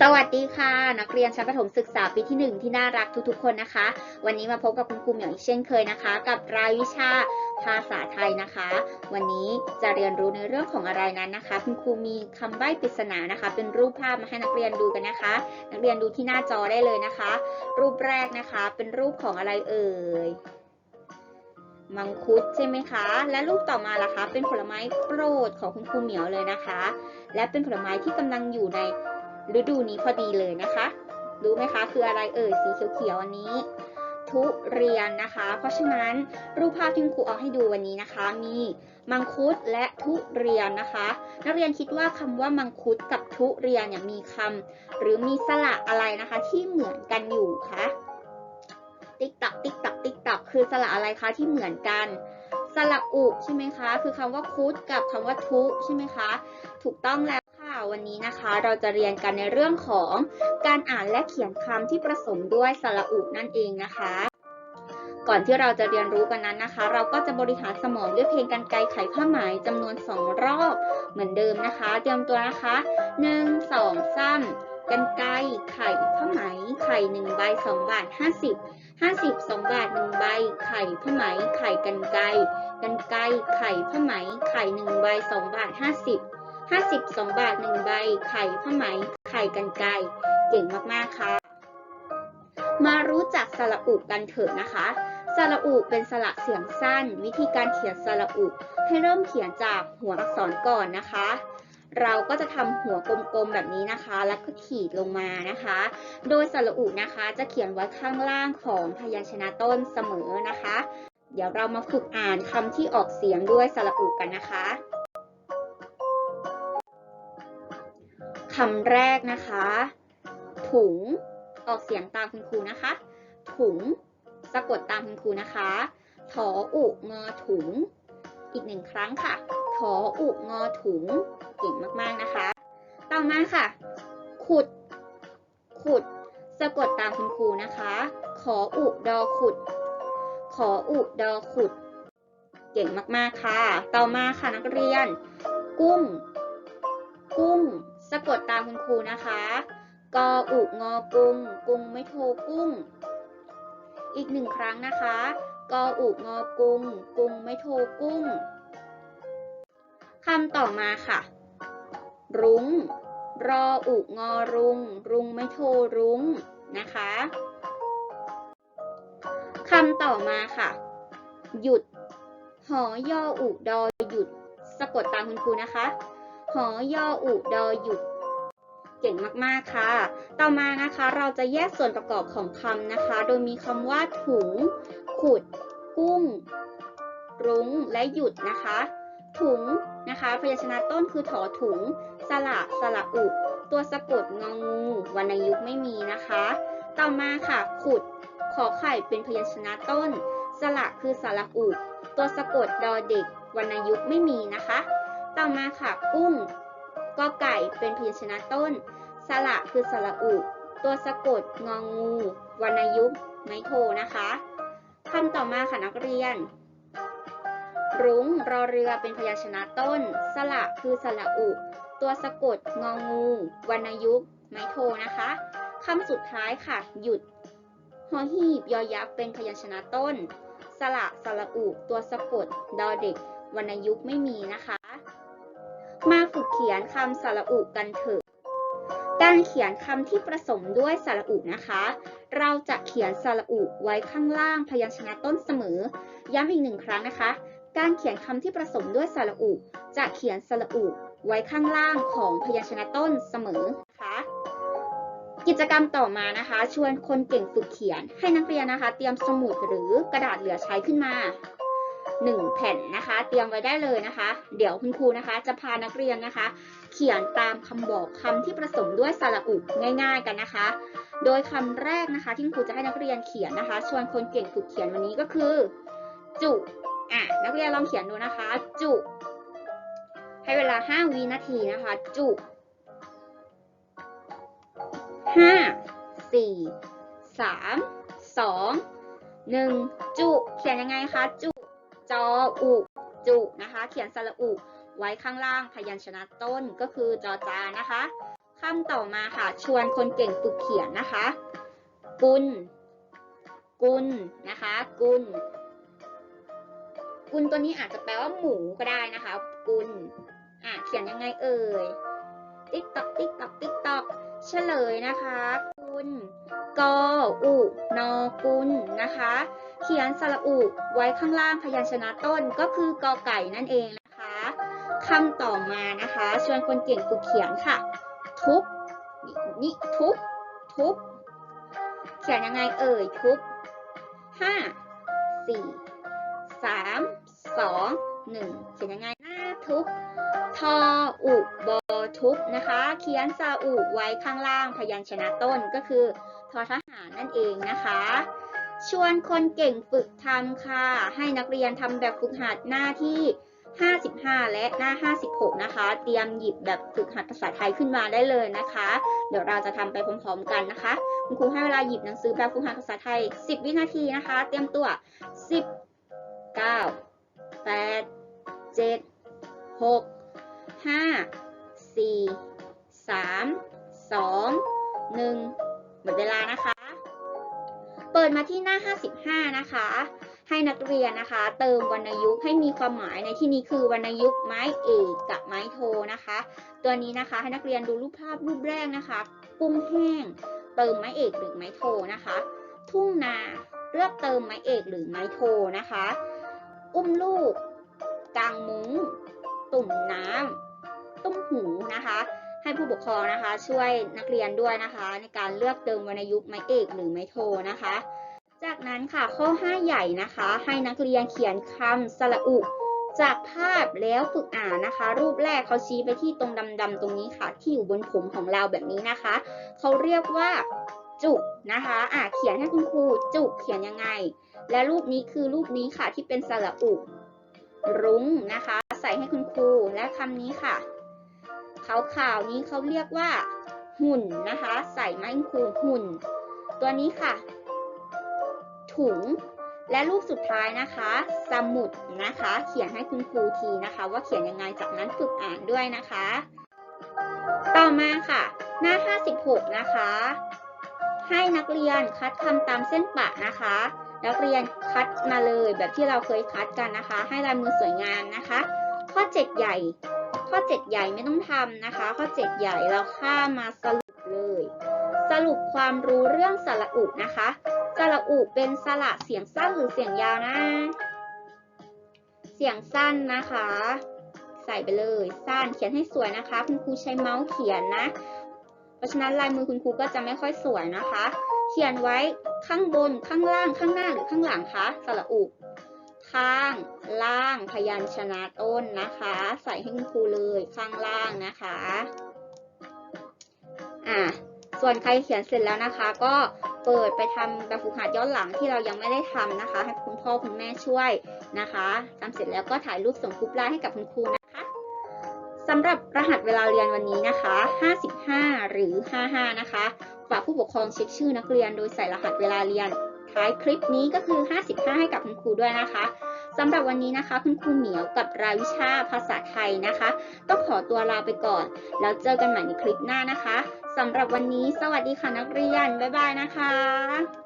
สวัสดีค่ะ นักเรียนชั้นประถมศึกษาปีที่ 1 ที่น่ารักทุกๆ คนนะคะ วันนี้มาพบกับคุณครูเหมียวอีกเช่นเคยนะคะ กับรายวิชาภาษาไทยนะคะ วันนี้จะเรียนรู้ในเรื่องของอะไรนั้นนะคะ คุณครูมีคำใบ้ปริศนานะคะ เป็นรูปภาพมาให้นักเรียนดูกันนะคะ นักเรียนดูที่หน้าจอได้เลยนะคะ รูปแรกนะคะเป็นรูปของอะไรเอ่ยมังคุดใช่ไหมคะ และรูปต่อมาล่ะคะ เป็นผลไม้โปรดของคุณครูเหมียวเลยนะคะ และเป็นผลไม้ที่กำลังอยู่ใน ฤดูนี้พอดีเลยนะคะ รู้ไหมคะคืออะไรเอ่ยสีเขียวๆอันนี้ ทุเรียนนะคะ เพราะฉะนั้นรูปภาพที่ครูเอาให้ดูวันนี้นะคะ มีมังคุดและทุเรียนนะคะ นักเรียนคิดว่าคำว่ามังคุดกับทุเรียนเนี่ยมีคำหรือมีสระอะไรนะคะ ที่เหมือนกันอยู่คะติ๊กตักติ๊กตักติ๊กตักคือสระอะไรคะที่เหมือนกันสระอุใช่ไหมคะ คือคำว่าคุดกับคำว่าทุใช่ไหมคะ ถูกต้องแล้ว วันนี้นะคะเราจะเรียนกันในเรื่องของการอ่านและเขียนคำที่ผสมด้วยสระอุนั่นเองนะคะ ก่อนที่เราจะเรียนรู้กันนั้นนะคะ เราก็จะบริหารสมองด้วยเพลงกันไกรไขผ้าไหมจำนวน 2 รอบเหมือนเดิมนะคะ เตรียมตัวนะคะ 1 2 3กันไกรไข่ผ้าไหม ไข่1ใบ2บาท50 50 2บาท1ใบ ไข่ผ้าไหม ไข่กันไกรกันไกรไข่ผ้าไหม ไข่1ใบ2บาท50 52 บาท 1 ใบ ไข่ผ้าไหม ไข่กันไกรเก่งมากๆ ค่ะ มารู้จักสระอุกันเถอะนะคะ สระอุเป็นสระเสียงสั้น วิธีการเขียนสระอุให้เริ่มเขียนจากหัวอักษรก่อนนะคะ เราก็จะทำหัวกลมๆแบบนี้นะคะ แล้วก็ขีดลงมานะคะ โดยสระอุนะคะจะเขียนไว้ข้างล่างของพยัญชนะต้นเสมอนะคะ เดี๋ยวเรามาฝึกอ่านคำที่ออกเสียงด้วยสระอุกันนะคะ คำแรกนะคะ ถุง ออกเสียงตามคุณครูนะคะ ถุง สะกดตามคุณครูนะคะ ถออุงอถุง อีกหนึ่งครั้งค่ะ ถออุงอถุง เก่งมากๆนะคะ ต่อมาค่ะ ขุด ขุด สะกดตามคุณครูนะคะ ขออุดอขุด ขออุดอขุด เก่งมากๆค่ะ ต่อมาค่ะนักเรียน กุ้งกุ้ง สะกดตามคุณครูนะคะ กออุงอกุง กุงไม่โทกุ้ง อีกหนึ่งครั้งนะคะ กออุงอกุง กุงไม่โทกุ้งคำต่อมาค่ะ รุ้ง รออุงอรุง รุงไม่โทรุ้งนะคะคำต่อมาค่ะ หยุด หอยออุดอหยุด สะกดตามคุณครูนะคะ หอยออุดอหยุดเก่งมากๆค่ะ ต่อมานะคะเราจะแยกส่วนประกอบของคำนะคะ โดยมีคำว่าถุง ขุด กุ้ง รุ้ง และหยุดนะคะ ถุงนะคะพยัญชนะต้นคือถอถุงสระสระอุ ตัวสะกดงองูวรรณยุกไม่มีนะคะ ต่อมาค่ะ ขุด ขอไข่เป็นพยัญชนะต้นสระคือสระอุ ตัวสะกดดอเด็กวรรณยุกไม่มีนะคะ ต่อมาค่ะกุ้งกอไก่เป็นพยัญชนะต้น สระคือสระอุ ตัวสะกดงองูวรรณยุกต์ไม่โทนะคะคำต่อมาค่ะนักเรียน รุ้งรอเรือเป็นพยัญชนะต้น สระคือสระอุ ตัวสะกดงองูวรรณยุกต์ไมโทนะคะคำสุดท้ายค่ะ หยุดหอหีบยอยักษ์เป็นพยัญชนะต้น สระสระอุ ตัวสะกดดอเด็กวรรณยุกต์ไม่มีนะคะ มาฝึกเขียนคำสระอุกันเถอะ การเขียนคำที่ผสมด้วยสระอุนะคะ เราจะเขียนสระอุไว้ข้างล่างพยัญชนะต้นเสมอ ย้ำอีกหนึ่งครั้งนะคะ การเขียนคำที่ผสมด้วยสระอุ จะเขียนสระอุไว้ข้างล่างของพยัญชนะต้นเสมอนะคะกิจกรรมต่อมานะคะ ชวนคนเก่งฝึกเขียน ให้นักเรียนนะคะ เตรียมสมุดหรือกระดาษเหลือใช้ขึ้นมา 1 แผ่นนะคะ เตรียมไว้ได้เลยนะคะ เดี๋ยวคุณครูนะคะ จะพานักเรียนนะคะ เขียนตามคำบอกคำที่ผสมด้วยสระอุง่าย ๆ กันนะคะ โดยคำแรกนะคะ ที่คุณครูจะให้นักเรียนเขียนนะคะ ชวนคนเก่งฝึกเขียนวันนี้ก็คือ จุอะนักเรียนลองเขียนดูนะคะ จุ ให้เวลา 5วินาทีนะคะ จุห้าสี่สามสองหนึ่งจุ เขียนยังไงคะ จุ ออุจุนะคะ เขียนสระอุไว้ข้างล่างพยัญชนะต้นก็คือจอจานะคะคำต่อมาค่ะ ชวนคนเก่งฝึกเขียนนะคะ กุล กุลนะคะ กุล กุลตัวนี้อาจจะแปลว่าหมูก็ได้นะคะ กุลอะเขียนยังไงเอ่ย ติ๊กตอกติ๊กตอกติ๊กตอกเฉลยนะคะ กุลกออุนอกุลนะคะ เขียนสระอุไว้ข้างล่างพยัญชนะต้นก็คือกอไก่นั่นเองนะคะคำต่อมานะคะชวนคนเก่งฝึกเขียนค่ะ ทุบนี่ทุบทุบเขียนยังไงเอ่ยทุบห้าสี่สามสองหนึ่งเขียนยังไงหน้าทุบทออุบอทุบนะคะ เขียนสระอุไว้ข้างล่างพยัญชนะต้นก็คือทอทหารนั่นเองนะคะ ชวนคนเก่งฝึกทำค่ะ ให้นักเรียนทำแบบฝึกหัดหน้าที่ 55 และหน้า 56 นะคะ เตรียมหยิบแบบฝึกหัดภาษาไทยขึ้นมาได้เลยนะคะ เดี๋ยวเราจะทำไปพร้อมๆกันนะคะ คุณครูให้เวลาหยิบหนังสือแบบฝึกหัดภาษาไทย 10 วินาทีนะคะ เตรียมตัว 10 9 8 7 6 5 4 3 2 1 หมดเวลานะคะ เปิดมาที่หน้า 55 นะคะ ให้นักเรียนนะคะ เติมวรรณยุกต์ให้มีความหมายในที่นี้คือวรรณยุกต์ไม้เอกกับไม้โทนะคะ ตัวนี้นะคะให้นักเรียนดูรูปภาพรูปแรกนะคะ กุ้งแห้ง เติมไม้เอกหรือไม้โทนะคะ ทุ่งนาเลือกเติมไม้เอกหรือไม้โทนะคะ อุ้มลูกกางมุ้ง ตุ่มน้ำตุ้มหูนะคะ ให้ผู้ปกครองนะคะ ช่วยนักเรียนด้วยนะคะ ในการเลือกเติมวรรณยุกต์ไม้เอกหรือไม้โทนะคะ จากนั้นค่ะข้อ 5 ใหญ่นะคะ ให้นักเรียนเขียนคำสระอุจากภาพแล้วฝึกอ่านนะคะ รูปแรกเขาชี้ไปที่ตรงดำๆตรงนี้ค่ะ ที่อยู่บนผมของเราแบบนี้นะคะ เขาเรียกว่าจุกนะคะอะเขียนให้คุณครูจุกเขียนยังไง และรูปนี้คือรูปนี้ค่ะที่เป็นสระอุ รุ้งนะคะ ใส่ให้คุณครูและคำนี้ค่ะ ขาวๆนี้เขาเรียกว่า หุ่นนะคะ ใส่ไม้คุณครูหุ่น ตัวนี้ค่ะ ถุงและรูปสุดท้ายนะคะ สมุดนะคะ เขียนให้คุณครูทีนะคะ ว่าเขียนยังไงจากนั้นฝึกอ่านด้วยนะคะ ต่อมาค่ะ หน้า 56 นะคะ ให้นักเรียนคัดคำตามเส้นปะนะคะ นักเรียนคัดมาเลยแบบที่เราเคยคัดกันนะคะ ให้ลายมือสวยงามนะคะ ข้อ 7 ใหญ่ ข้อ 7 ใหญ่ไม่ต้องทำนะคะ ข้อ 7 ใหญ่เราข้ามมาสรุปเลย สรุปความรู้เรื่องสระอุนะคะสระอุเป็นสระเสียงสั้นหรือเสียงยาวนะ เสียงสั้นนะคะ ใส่ไปเลยสั้นเขียนให้สวยนะคะ คุณครูใช้เมาส์เขียนนะ เพราะฉะนั้นลายมือคุณครูก็จะไม่ค่อยสวยนะคะ เขียนไว้ข้างบนข้างล่างข้างหน้าหรือข้างหลังคะสระอุ ข้างล่างพยัญชนะต้นนะคะ ใส่ให้คุณครูเลยข้างล่างนะคะอะส่วนใครเขียนเสร็จแล้วนะคะ ก็เปิดไปทำแบบฝึกหัดย้อนหลังที่เรายังไม่ได้ทำนะคะ ให้คุณพ่อคุณแม่ช่วยนะคะทำเสร็จแล้วก็ถ่ายรูปส่งกรุ๊ปไลน์ให้กับคุณครูนะคะสำหรับรหัสเวลาเรียนวันนี้นะคะ 55 หรือ 55 นะคะฝากผู้ปกครองเช็คชื่อนักเรียนโดยใส่รหัสเวลาเรียน ท้ายคลิปนี้ก็คือ 55 ให้กับคุณครูด้วยนะคะสำหรับวันนี้นะคะ คุณครูเหมียวกับรายวิชาภาษาไทยนะคะ ต้องขอตัวลาไปก่อน แล้วเจอกันใหม่ในคลิปหน้านะคะสำหรับวันนี้ สวัสดีค่ะนักเรียน บ๊ายบายนะคะ